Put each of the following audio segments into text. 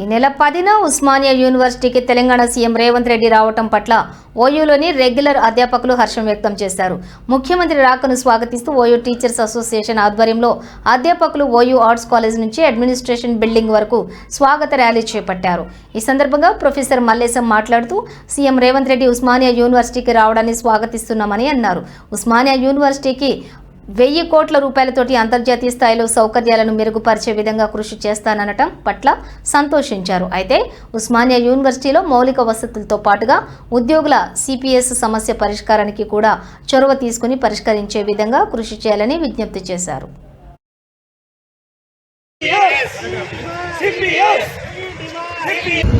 ఈ నెల పదిన ఉస్మానియా యూనివర్సిటీకి తెలంగాణ సీఎం రేవంత్ రెడ్డి రావటం పట్ల ఓయూలోని రెగ్యులర్ అధ్యాపకులు హర్షం వ్యక్తం చేశారు. ముఖ్యమంత్రి రాకను స్వాగతిస్తూ ఓయూ టీచర్స్ అసోసియేషన్ ఆధ్వర్యంలో అధ్యాపకులు ఓయూ ఆర్ట్స్ కాలేజ్ నుంచి అడ్మినిస్ట్రేషన్ బిల్డింగ్ వరకు స్వాగత ర్యాలీ చేపట్టారు. ఈ సందర్భంగా ప్రొఫెసర్ మల్లేశం మాట్లాడుతూ సీఎం రేవంత్ రెడ్డి ఉస్మానియా యూనివర్సిటీకి రావడాన్ని స్వాగతిస్తున్నామని అన్నారు. ఉస్మానియా యూనివర్సిటీకి వెయ్యి కోట్ల రూపాయలతోటి అంతర్జాతీయ స్థాయిలో సౌకర్యాలను మెరుగుపరిచే విధంగా కృషి చేస్తాననటం పట్ల సంతోషించారు. అయితే ఉస్మానియా యూనివర్సిటీలో మౌలిక వసతులతో పాటుగా ఉద్యోగుల సిపిఎస్ సమస్య పరిష్కారానికి కూడా చొరవ తీసుకుని పరిష్కరించే విధంగా కృషి చేయాలని విజ్ఞప్తి చేశారు.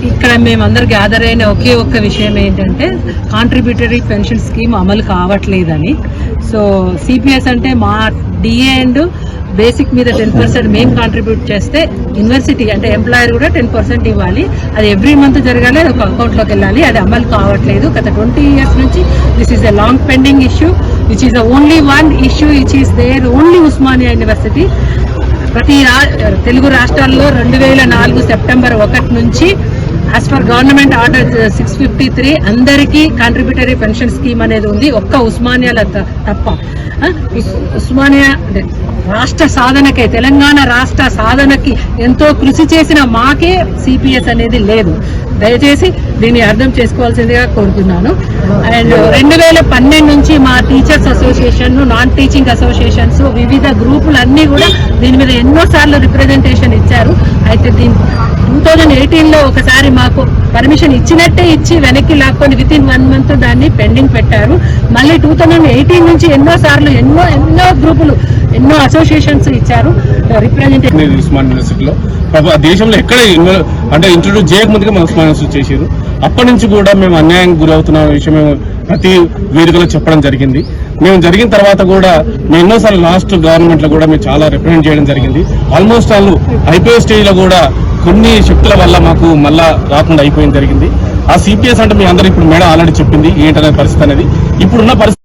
ఇక్కడ మేమందరు గ్యాదర్ అయిన ఒకే ఒక్క విషయం ఏంటంటే కాంట్రిబ్యూటరీ పెన్షన్ స్కీమ్ అమలు కావట్లేదని. సో సిపిఎస్ అంటే మా డిఏ అండ్ బేసిక్ మీద టెన్ పర్సెంట్ మేము కాంట్రిబ్యూట్ చేస్తే యూనివర్సిటీ అంటే ఎంప్లాయర్ కూడా టెన్ పర్సెంట్ ఇవ్వాలి. అది ఎవ్రీ మంత్ జరగాలి అది ఒక అకౌంట్లోకి వెళ్ళాలి. అది అమలు కావట్లేదు. గత ట్వంటీ ఇయర్స్ నుంచి this is a long pending issue which is the only one issue which is there only Osmania university ప్రతి తెలుగు రాష్ట్రాల్లో రెండు వేల నాలుగు సెప్టెంబర్ ఒకటి నుంచి as per government order six fifty three అందరికీ కాంట్రిబ్యూటరీ పెన్షన్ స్కీమ్ అనేది ఉంది. ఒక్క ఉస్మానియాల తప్ప. ఉస్మానియా రాష్ట్ర సాధనకే తెలంగాణ రాష్ట్ర సాధనకి ఎంతో కృషి చేసిన మాకే సిపిఎస్ అనేది లేదు. దయచేసి దీన్ని అర్థం చేసుకోవాల్సిందిగా కోరుతున్నాను. అండ్ రెండు వేల పన్నెండు నుంచి మా teachers association non teaching associations వివిధ గ్రూపులు అన్ని కూడా దీని మీద ఎన్నో సార్లు రిప్రజెంటేషన్ ఇచ్చారు. అయితే దీని టూ థౌజండ్ ఎయిటీన్లో ఒకసారి మాకు పర్మిషన్ ఇచ్చినట్టే ఇచ్చి వెనక్కి లాక్కొని విత్ ఇన్ వన్ మంత్ దాన్ని పెండింగ్ పెట్టారు. మళ్ళీ టూ థౌజండ్ ఎయిటీన్ నుంచి ఎన్నో సార్లు ఎన్నో ఎన్నో గ్రూపులు ఎన్నో అసోసియేషన్స్ ఇచ్చారు. Uh, రిప్రజెంటేషన్ ఉస్మాన్ యూనివర్సిటీలో. దేశంలో ఎక్కడ అంటే ఇంట్రొడ్యూస్ చేయకముందుగా మన ఉస్మాన్ యూనివర్సిటీ చేశారు. అప్పటి నుంచి కూడా మేము అన్యాయం గురవుతున్న విషయం మేము ప్రతి వేదికలో చెప్పడం జరిగింది. మేము జరిగిన తర్వాత కూడా మేము ఎన్నోసార్లు లాస్ట్ గవర్నమెంట్లో కూడా మేము చాలా రిప్రజెంట్ చేయడం జరిగింది. ఆల్మోస్ట్ వాళ్ళు ఐపీఎస్ స్టేజ్లో కూడా కొన్ని షిఫ్ట్ల వల్ల మాకు మళ్ళా రాకుండా అయిపోయింది జరిగింది. ఆ సిపిఎస్ అంటే మీ అందరూ ఇప్పుడు మేడం ఆల్రెడీ చెప్పింది ఏంటనే పరిస్థితి అనేది. ఇప్పుడున్న పరిస్థితి